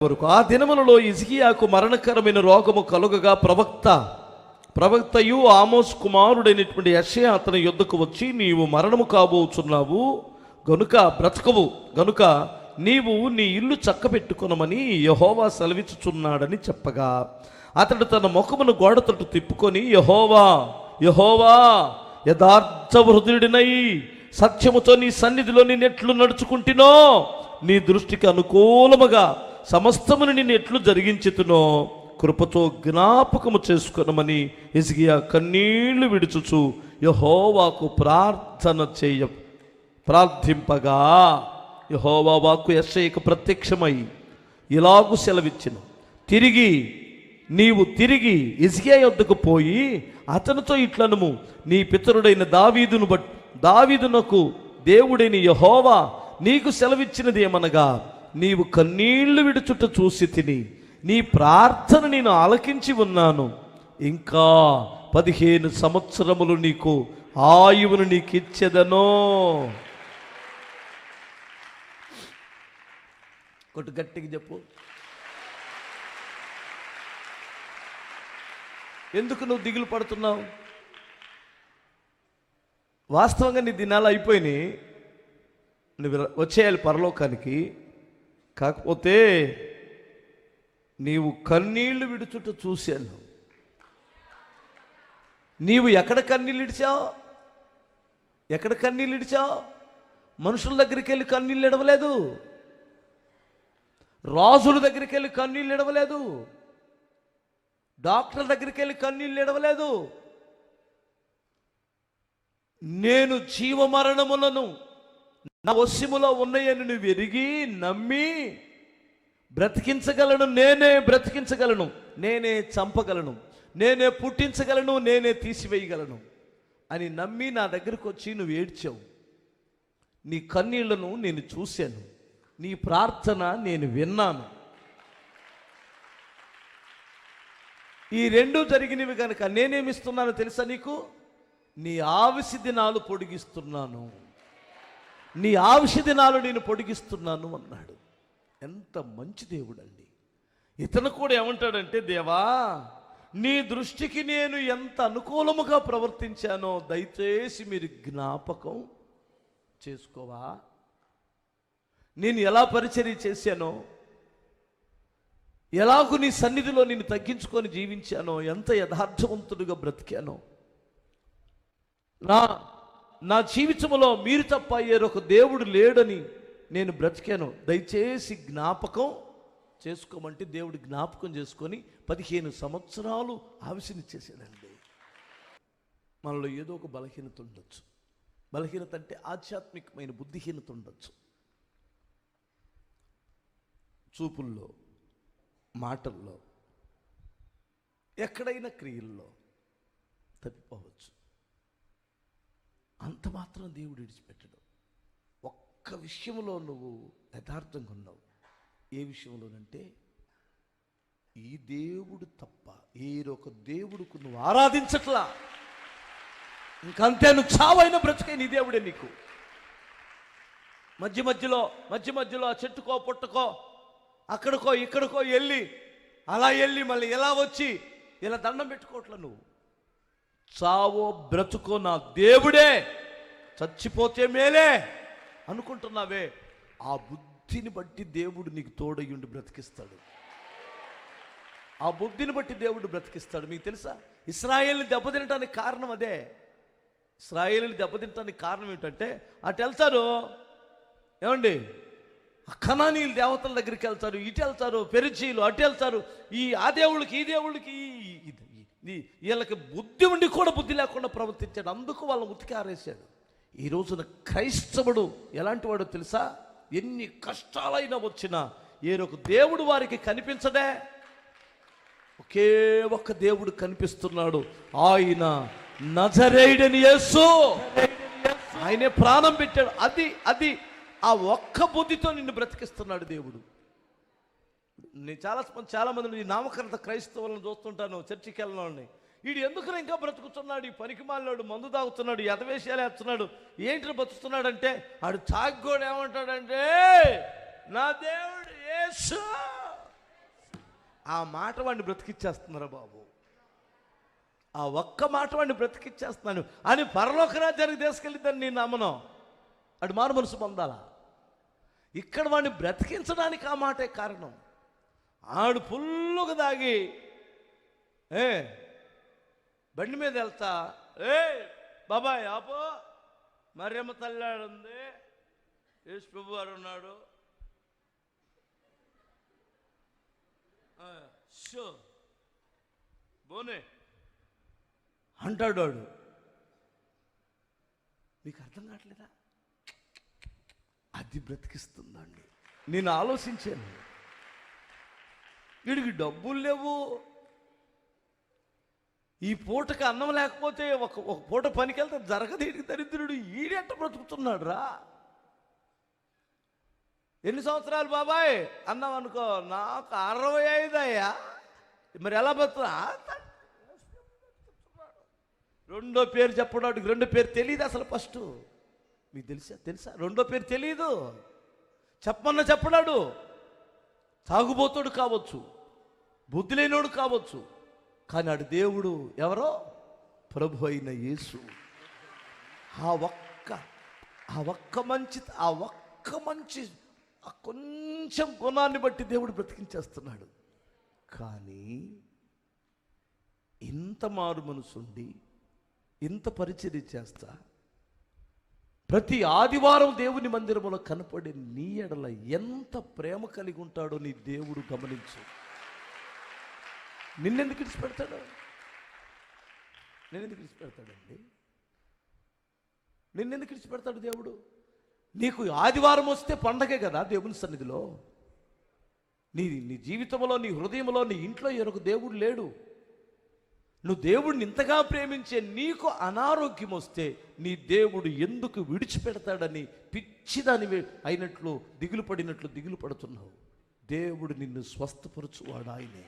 వరకు ఆ దినములలో ఇజికియాకు మరణకరమైన రోగము కలుగగా ప్రవక్త ప్రవక్తయు ఆమోస్ కుమారుడైనటువంటి యశయ అతని యుద్ధకు వచ్చి నీవు మరణము కాబోచున్నావు గనుక బ్రతకవు గనుక నీవు నీ ఇల్లు చక్కబెట్టుకునమని యహోవా సెలవిచ్చుచున్నాడని చెప్పగా అతడు తన ముఖమును గోడ తట్టు తిప్పుకొని యహోవా యహోవా యథార్థ హృదయుడినై సత్యముతో నీ సన్నిధిలో నేను ఎట్లు నడుచుకుంటునో నీ దృష్టికి అనుకూలముగా సమస్తమును నేను ఎట్లు జరిగించుతునో కృపతో జ్ఞాపకము చేసుకునమని ఇసిగియా కన్నీళ్ళు విడుచుచు యహోవాకు ప్రార్థన చేయ. ప్రార్థింపగా యహోవా వాక్కు యెషయాకు ప్రత్యక్షమై ఇలాగు సెలవిచ్చిన. తిరిగి నీవు తిరిగి ఇజ్కియా యొద్దకు పోయి అతనితో ఇట్లనుము నీ పితరుడైన దావీదును బట్ దావీదునకు దేవుడైన యహోవా నీకు సెలవిచ్చినది ఏమనగా నీవు కన్నీళ్ళు విడుచుట చూసి తిని నీ ప్రార్థన నేను ఆలకించి ఉన్నాను. ఇంకా పదిహేను సంవత్సరములు నీకు ఆయువును నీకు ఇచ్చేదనో కొట్టు గట్టిగా చెప్పు. ఎందుకు నువ్వు దిగులు పడుతున్నావు? వాస్తవంగా నీ దినాలు అయిపోయినాయి. నువ్వు వచ్చేయాలి పరలోకానికి. కాకపోతే నీవు కన్నీళ్ళు విడుచుట చూశాను. నీవు ఎక్కడ కన్నీళ్ళు ఇడిచావు? ఎక్కడ కన్నీళ్ళు ఇడిచావు? మనుషుల దగ్గరికి వెళ్ళి కన్నీళ్ళు ఇడవలేదు. రాజుల దగ్గరికి వెళ్ళి కన్నీళ్ళు ఇడవలేదు. డాక్టర్ దగ్గరికి వెళ్ళి కన్నీళ్ళు ఇడవలేదు. నేను జీవమరణములను నా వశ్యములో ఉన్నాయని నువ్వు ఎరిగి నమ్మి బ్రతికించగలను నేనే బ్రతికించగలను నేనే చంపగలను నేనే పుట్టించగలను నేనే తీసివేయగలను అని నమ్మి నా దగ్గరకు వచ్చి నువ్వు ఏడ్చావు. నీ కన్నీళ్ళను నేను చూశాను నీ ప్రార్థన నేను విన్నాను. ఈ రెండు జరిగినవి కనుక నేనేమిస్తున్నానో తెలుసా నీకు? నీ ఆవిసి దినాలు పొడిగిస్తున్నాను. నీ ఆవిష దినాలు నేను పొడిగిస్తున్నాను అన్నాడు. ఎంత మంచి దేవుడండి. ఇతను కూడా ఏమంటాడంటే దేవా నీ దృష్టికి నేను ఎంత అనుకూలముగా ప్రవర్తించానో దయచేసి మీరు జ్ఞాపకం చేసుకోవా? నేను ఎలా పరిచర్య చేశానో ఎలాగూ నీ సన్నిధిలో నేను తగ్గించుకొని జీవించానో ఎంత యథార్థవంతుడిగా బ్రతికానో నా నా జీవితంలో మీరు తప్ప ఏరొక దేవుడు లేడని నేను బ్రతికాను. దయచేసి జ్ఞాపకం చేసుకోమంటే దేవుడు జ్ఞాపకం చేసుకొని పదిహేను సంవత్సరాలు ఆవిషనిచ్చేసాడండి మనలో ఏదో ఒక బలహీనత ఉండొచ్చు. బలహీనత అంటే ఆధ్యాత్మికమైన బుద్ధిహీనత ఉండొచ్చు. చూపుల్లో మాటల్లో ఎక్కడైనా క్రియల్లో తప్పిపోవచ్చు. అంత మాత్రం దేవుడు విడిచిపెట్టడు. ఒక్క విషయంలో నువ్వు యథార్థంగా ఉన్నావు. ఏ విషయంలోనంటే ఈ దేవుడు తప్ప ఏరొక దేవుడుకు నువ్వు ఆరాధించట్లా. ఇంకంతే నువ్వు చావైన బ్రతికే నీ దేవుడే నీకు. మధ్య మధ్యలో మధ్య మధ్యలో ఆ చెట్టుకో పుట్టకో అక్కడికో ఇక్కడికో వెళ్ళి అలా వెళ్ళి మళ్ళీ ఎలా వచ్చి ఇలా దండం పెట్టుకోవట్ల నువ్వు? చావో బ్రతుకో నా దేవుడే చచ్చిపోతే మేలే అనుకుంటున్నావే. ఆ బుద్ధిని బట్టి దేవుడు నీకు తోడయ్యుండి బ్రతికిస్తాడు. ఆ బుద్ధిని బట్టి దేవుడు బ్రతికిస్తాడు. మీకు తెలుసా? ఇస్రాయేల్ని దెబ్బతినటానికి కారణం అదే. ఇస్రాయేల్ని దెబ్బతినటానికి కారణం ఏంటంటే అటు వెళ్తారు ఏమండి? కణానీలు దేవతల దగ్గరికి వెళ్తారు ఇటు వెళ్తారు పెరిచీలు అటు వెళ్తారు ఈ ఆ దేవుళ్ళకి ఈ దేవుళ్ళకి ఇది. వీళ్ళకి బుద్ధి ఉండి కూడా బుద్ధి లేకుండా ప్రవర్తించాడు. అందుకు వాళ్ళని ఉతికి ఆరేశాడు. ఈ రోజున క్రైస్తవుడు ఎలాంటి వాడో తెలుసా? ఎన్ని కష్టాలైనా వచ్చినా ఏరొక దేవుడు వారికి కనిపించడే ఒకే ఒక్క దేవుడు కనిపిస్తున్నాడు. ఆయన నజరేయుడని యేసు. ఆయనే ప్రాణం పెట్టాడు. అది అది ఆ ఒక్క బుద్ధితో నిన్ను బ్రతికిస్తున్నాడు దేవుడు. నేను చాలా చాలామంది ఈ నామకరణ క్రైస్తవులను చూస్తుంటాను చర్చికి వెళ్ళిన వీడు ఎందుకు ఇంకా బ్రతుకుతున్నాడు? ఈ పనికి మాలినాడు మందు తాగుతున్నాడు ఎదవేషాలు వేస్తున్నాడు ఏంటి బ్రతుకుతున్నాడంటే ఆడు తాగ్గోడు ఏమంటాడంటే నా దేవుడు యేసు. ఆ మాట వాడిని బ్రతికిచ్చేస్తున్నారా బాబు? ఆ ఒక్క మాట వాడిని బ్రతికిచ్చేస్తున్నాను. అని పరలోక రాజ్యానికి తీసుకెళ్ళిద్దని నేను నమ్మను. అటు మారు మనసు పొందాలా? ఇక్కడ వాడిని బ్రతికించడానికి ఆ మాటే కారణం. ఆడు ఫుల్గా దాగి ఏ బండి మీద వెళ్తా ఏ బాబాయ్ ఆపో మర్యమ్మ తల్లాడుంది యేసు ప్రభు వారు ఉన్నాడు. షో బోనే అంటాడు వాడు. మీకు అర్థం కావట్లేదా? అది బ్రతికిస్తుందండి. నేను ఆలోచించాను. వీడికి డబ్బులు లేవు. ఈ పూటకి అన్నం లేకపోతే ఒక ఒక పూట పనికి వెళ్తే జరగదు ఈడికి దరిద్రుడు? ఈడెట్ట బ్రతుకుతున్నాడు రా ఎన్ని సంవత్సరాలు బాబాయ్? అన్నాం అనుకో నాకు అరవై ఐదు అయ్యా. మరి ఎలా బతున్నా రెండో పేరు చెప్పడానికి రెండో పేరు తెలియదు అసలు ఫస్ట్. మీకు తెలుసా? తెలుసా? రెండో పేరు తెలియదు చెప్పమన్నా చెప్పడాడు. తాగుబోతుడు కావచ్చు బుద్ధి లేనోడు కావచ్చు కానీ అటు దేవుడు ఎవరో? ప్రభు అయిన యేసు. ఆ ఒక్క ఆ ఒక్క మంచి ఆ ఒక్క మంచి ఆ కొంచెం గుణాన్ని బట్టి దేవుడు బ్రతికించేస్తున్నాడు. కానీ ఇంత మారు మనసుండి ఇంత పరిచర్య చేస్తా ప్రతి ఆదివారం దేవుని మందిరంలో కనపడే నీ ఎడల ఎంత ప్రేమ కలిగి ఉంటాడో నీ దేవుడు గమనించు. నిన్నెందుకు విడిచిపెడతాడు? నిన్నెందుకు ఇచ్చిపెడతాడండి నిన్నెందుకు ఇచ్చిపెడతాడు దేవుడు? నీకు ఆదివారం వస్తే పండగే కదా దేవుని సన్నిధిలో. నీ నీ జీవితంలో నీ హృదయంలో నీ ఇంట్లో ఎరొక దేవుడు లేడు. నువ్వు దేవుడిని ఇంతగా ప్రేమించే నీకు అనారోగ్యం వస్తే నీ దేవుడు ఎందుకు విడిచిపెడతాడని పిచ్చిదాని అయినట్లు దిగులు పడినట్లు దిగులు పడుతున్నావు. దేవుడు నిన్ను స్వస్థపరచువాడు ఆయనే.